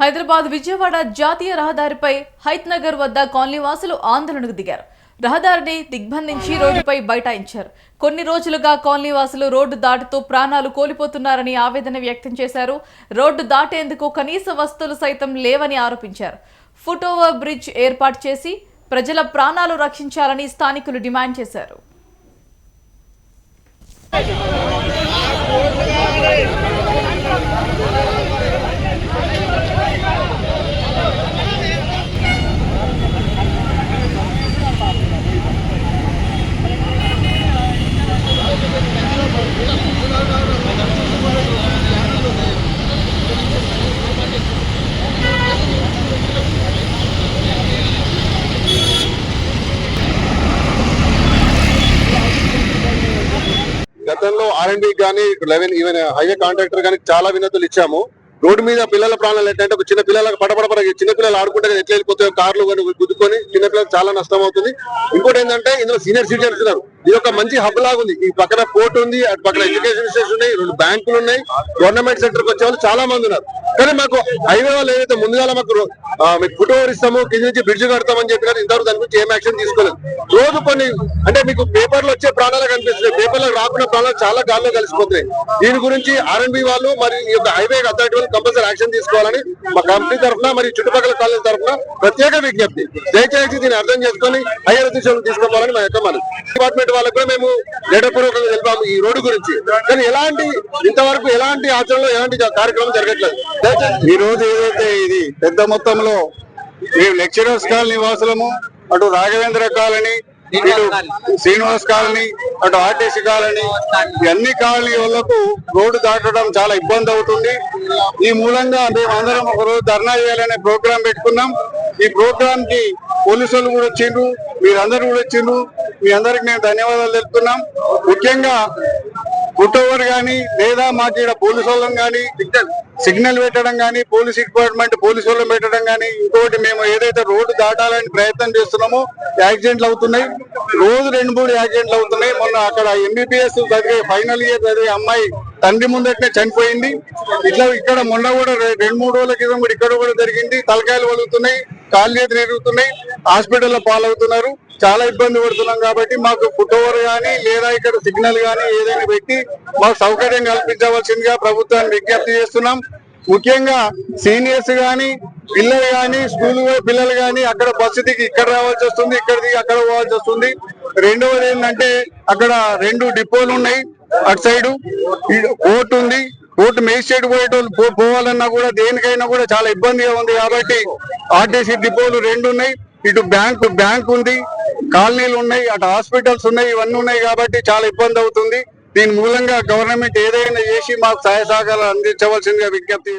హైదరాబాద్ విజయవాడ జాతీయ రహదారిపై హైత్ నగర్ వద్ద కాలనీ వాసులు ఆందోళనకు దిగారు. రహదారిని దిగ్బంధించి రోడ్డుపై బైఠాయించారు. కొన్ని రోజులుగా కాలనీ వాసులు రోడ్డు దాటుతూ ప్రాణాలు కోల్పోతున్నారని ఆవేదన వ్యక్తం చేశారు. రోడ్డు దాటేందుకు కనీస వస్తువులు సైతం లేవని ఆరోపించారు. ఫుట్ ఓవర్ బ్రిడ్జ్ ఏర్పాటు చేసి ప్రజల ప్రాణాలు రక్షించాలని స్థానికులు డిమాండ్ చేశారు. గతంలో ఆర్ఎండ్బి కానీ లెవెన్ ఈవెన్ హైవే కాంట్రాక్టర్ కానీ చాలా వినతులు ఇచ్చాము. రోడ్డు మీద పిల్లల ప్రాణాలు ఏంటంటే ఒక చిన్న పిల్లలకు పడపడపడ చిన్న పిల్లలు ఆడుకుంటే ఎట్లా వెళ్ళిపోతాయో కార్లు కానీ గుద్దుకొని చిన్న పిల్లలకు చాలా నష్టం అవుతుంది. ఇంకోటి ఏంటంటే ఇందులో సీనియర్ సిటిజన్స్ ఉన్నారు. ఇది ఒక మంచి హబ్ లాగా ఉంది. ఈ పక్కన పోర్ట్ ఉంది అటు పక్కన ఎడ్యుకేషన్ ఇన్స్టిట్యూట్స్ ఉన్నాయి రెండు బ్యాంకులు ఉన్నాయి. గవర్నమెంట్ సెక్టర్కి వచ్చే వాళ్ళు చాలా మంది ఉన్నారు. కానీ మాకు హైవే వాళ్ళు ఏదైతే ముందుగా మాకు మీకు ఫుట్ ఇస్తాము కింద నుంచి బ్రిడ్జ్ కడతామని చెప్పినారు ఇంతవరకు దాని గురించి ఏం యాక్షన్ తీసుకోలేదు. రోజు కొన్ని అంటే మీకు పేపర్లో వచ్చే ప్రాణాలు కనిపిస్తున్నాయి. పేపర్లో రాకున్న ప్రాణాలు చాలా గాల్లో కలిసిపోతున్నాయి. దీని గురించి ఆర్ఎన్బి వాళ్ళు మరి ఈ యొక్క హైవే అథారిటీ వాళ్ళు కంపల్సరీ యాక్షన్ తీసుకోవాలని మా కంపెనీ తరఫున మరి చుట్టుపక్కల కాలేజ్ తరఫున ప్రత్యేక విజ్ఞప్తి. దయచేసి దీన్ని అర్థం చేసుకొని హైయర్ అధికారులు తీసుకోవాలని మా యొక్క మనం డిపార్ట్మెంట్ వాళ్ళకు కూడా మేము లెటర్ తెలిపాము ఈ రోడ్డు గురించి. కానీ ఎలాంటి ఇంతవరకు ఎలాంటి ఆచరణలో ఎలాంటి కార్యక్రమం జరగట్లేదు. ఈ రోజు ఏదైతే ఇది పెద్ద మొత్తంలో మేము లెక్చరర్స్ కాలనీ వాసులము అటు రాఘవేంద్ర కాలనీ ఇటు శ్రీనివాస్ కాలనీ అటు ఆర్టీసీ కాలనీ అన్ని కాలనీ వాళ్ళకు రోడ్డు దాటడం చాలా ఇబ్బంది అవుతుంది. ఈ మూలంగా మేము అందరం ఒక రోజు ధర్నా చేయాలనే ప్రోగ్రాం పెట్టుకున్నాం. ఈ ప్రోగ్రామ్కి పోలీసులు కూడా వచ్చిండ్రు మీరందరూ కూడా వచ్చిండ్రు. మీ అందరికి మేము ధన్యవాదాలు తెలుపుతున్నాం. ముఖ్యంగా పుట్టోవర్ కానీ లేదా మాకు ఇక్కడ పోలీసు వాళ్ళం కానీ సిగ్నల్ పెట్టడం కానీ పోలీస్ డిపార్ట్మెంట్ పోలీసు వాళ్ళం పెట్టడం కానీ ఇంకోటి మేము ఏదైతే రోడ్డు దాటాలని ప్రయత్నం చేస్తున్నామో యాక్సిడెంట్లు అవుతున్నాయి. రోజు రెండు మూడు యాక్సిడెంట్లు అవుతున్నాయి. మొన్న అక్కడ ఎంబీబీఎస్ చదివే ఫైనల్ ఇయర్ చదివే అమ్మాయి తండ్రి ముందటనే చనిపోయింది. ఇట్లా ఇక్కడ మొన్న కూడా రెండు మూడు రోజుల క్రితం కూడా ఇక్కడ కూడా జరిగింది. తలకాయలు వలుగుతున్నాయి. కాలు చేతులు ఎరుగుతున్నాయి హాస్పిటల్లో పాలవుతున్నారు. చాలా ఇబ్బంది పడుతున్నాం కాబట్టి మాకు ఫుట్ ఓవర్ కానీ లేదా ఇక్కడ సిగ్నల్ కానీ ఏదైనా పెట్టి మాకు సౌకర్యం కల్పించవలసిందిగా ప్రభుత్వాన్ని విజ్ఞప్తి చేస్తున్నాం. ముఖ్యంగా సీనియర్స్ కానీ పిల్లలు కానీ స్కూల్ పిల్లలు కానీ అక్కడ బస్సు దిగి ఇక్కడ రావాల్సి వస్తుంది ఇక్కడ దిగి అక్కడ పోవాల్సి వస్తుంది. రెండవది ఏంటంటే అక్కడ రెండు డిపోలు ఉన్నాయి అటు సైడ్ కోర్టు ఉంది. కోర్టు మేజిస్ట్రేట్ పోయేటోళ్ళు పోవాలన్నా కూడా దేనికైనా కూడా చాలా ఇబ్బందిగా ఉంది కాబట్టి ఆర్టీసీ డిపోలు రెండు ఉన్నాయి. ఇటు బ్యాంకు బ్యాంక్ ఉంది కాలనీలు ఉన్నాయి అటు హాస్పిటల్స్ ఉన్నాయి ఇవన్నీ ఉన్నాయి కాబట్టి చాలా ఇబ్బంది అవుతుంది. దీని మూలంగా గవర్నమెంట్ ఏదైనా చేసి మాకు సహాయ సహకారాలు అందించవలసిందిగా విజ్ఞప్తి